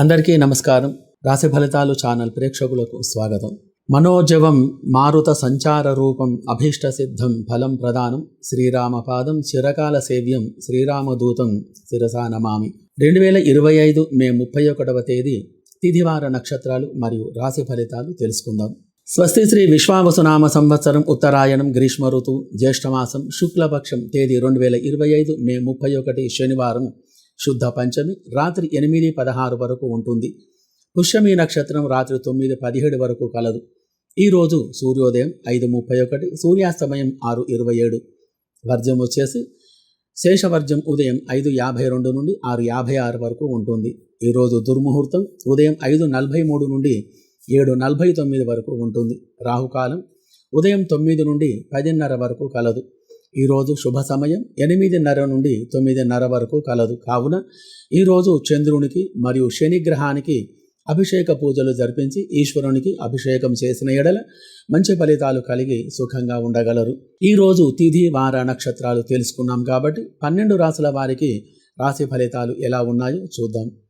అందరికీ నమస్కారం. రాశి ఫలితాలు ఛానల్ ప్రేక్షకులకు స్వాగతం. మనోజవం మారుత సంచార రూపం అభీష్ట సిద్ధం ఫలం ప్రదానం శ్రీరామపాదం చిరకాల సేవ్యం శ్రీరామదూతం శిరసా నమామి. రెండు వేల ఇరవై ఐదు మే ముప్పై ఒకటవ తేదీ తిథివార నక్షత్రాలు మరియు రాశి ఫలితాలు తెలుసుకుందాం. స్వస్తి శ్రీ విశ్వావసునామ సంవత్సరం ఉత్తరాయణం గ్రీష్మ ఋతువు జ్యేష్ఠమాసం శుక్లపక్షం తేదీ రెండు వేల ఇరవై ఐదు మే ముప్పై ఒకటి శనివారం శుద్ధ పంచమి రాత్రి ఎనిమిది పదహారు వరకు ఉంటుంది. పుష్యమి నక్షత్రం రాత్రి తొమ్మిది పదిహేడు వరకు కలదు. ఈరోజు సూర్యోదయం ఐదు ముప్పై ఒకటి సూర్యాస్తమయం ఆరు ఇరవై ఏడు. వర్జం వచ్చేసి శేషవర్జం ఉదయం ఐదు యాభై రెండు నుండి ఆరు యాభై ఆరు వరకు ఉంటుంది. ఈరోజు దుర్ముహూర్తం ఉదయం ఐదు నలభై మూడు నుండి ఏడు నలభై తొమ్మిది వరకు ఉంటుంది. రాహుకాలం ఉదయం తొమ్మిది నుండి పదిన్నర వరకు కలదు. ఈరోజు శుభ సమయం. ఎనిమిదిన్నర నుండి తొమ్మిదిన్నర వరకు కలదు. కావున ఈరోజు చంద్రునికి మరియు శనిగ్రహానికి అభిషేక పూజలు జరిపించి ఈశ్వరునికి అభిషేకం చేసిన ఎడల మంచి ఫలితాలు కలిగి సుఖంగా ఉండగలరు. ఈరోజు తిథి వార నక్షత్రాలు తెలుసుకున్నాం కాబట్టి పన్నెండు రాసుల వారికి రాశి ఫలితాలు ఎలా ఉన్నాయో చూద్దాం.